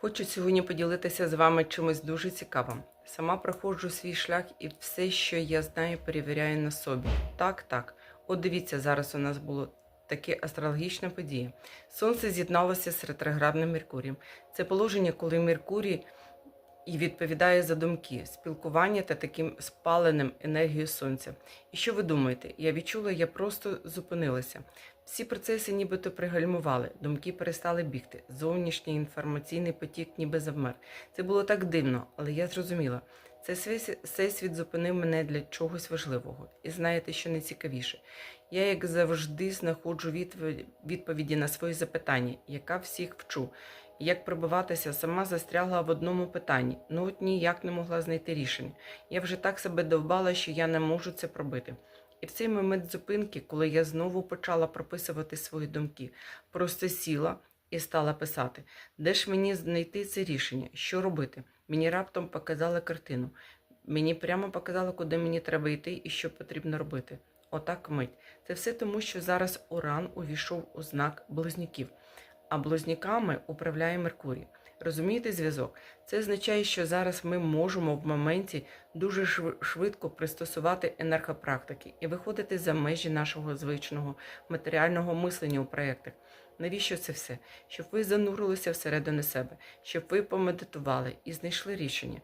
Хочу сьогодні поділитися з вами чимось дуже цікавим. Сама проходжу свій шлях і все, що я знаю, перевіряю на собі. Так, так. От дивіться, зараз у нас було таке астрологічна подія. Сонце з'єдналося з ретроградним Меркурієм. Це положення, коли Меркурій і відповідає за думки, спілкування та таким спаленим енергією сонця. І що ви думаєте? Я відчула, я просто зупинилася. Всі процеси нібито пригальмували, думки перестали бігти. Зовнішній інформаційний потік ніби завмер. Це було так дивно, але я зрозуміла. Це всесвіт зупинив мене для чогось важливого. І знаєте, що найцікавіше? Я, як завжди, знаходжу відповіді на свої запитання, яка всіх вчу. Як пробиватися, сама застрягла в одному питанні, ну от ніяк не могла знайти рішення. Я вже так себе довбала, що я не можу це пробити. І в цей момент зупинки, коли я знову почала прописувати свої думки, просто сіла і стала писати, де ж мені знайти це рішення, що робити. Мені раптом показали картину. Мені прямо показали, куди мені треба йти і що потрібно робити. Отак мить. Це все тому, що зараз Уран увійшов у знак близнюків, а близнюками управляє Меркурій. Розумієте зв'язок? Це означає, що зараз ми можемо в моменті дуже швидко пристосувати енергопрактики і виходити за межі нашого звичного матеріального мислення у проєктах. Навіщо це все? Щоб ви занурилися всередину себе, щоб ви помедитували і знайшли рішення.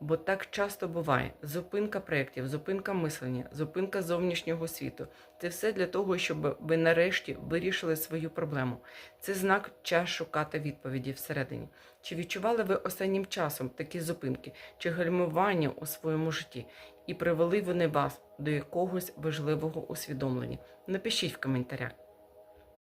Бо так часто буває: зупинка проєктів, зупинка мислення, зупинка зовнішнього світу. Це все для того, щоб ви нарешті вирішили свою проблему. Це знак час шукати відповіді всередині. Чи відчували ви останнім часом такі зупинки чи гальмування у своєму житті? І привели вони вас до якогось важливого усвідомлення? Напишіть в коментарях.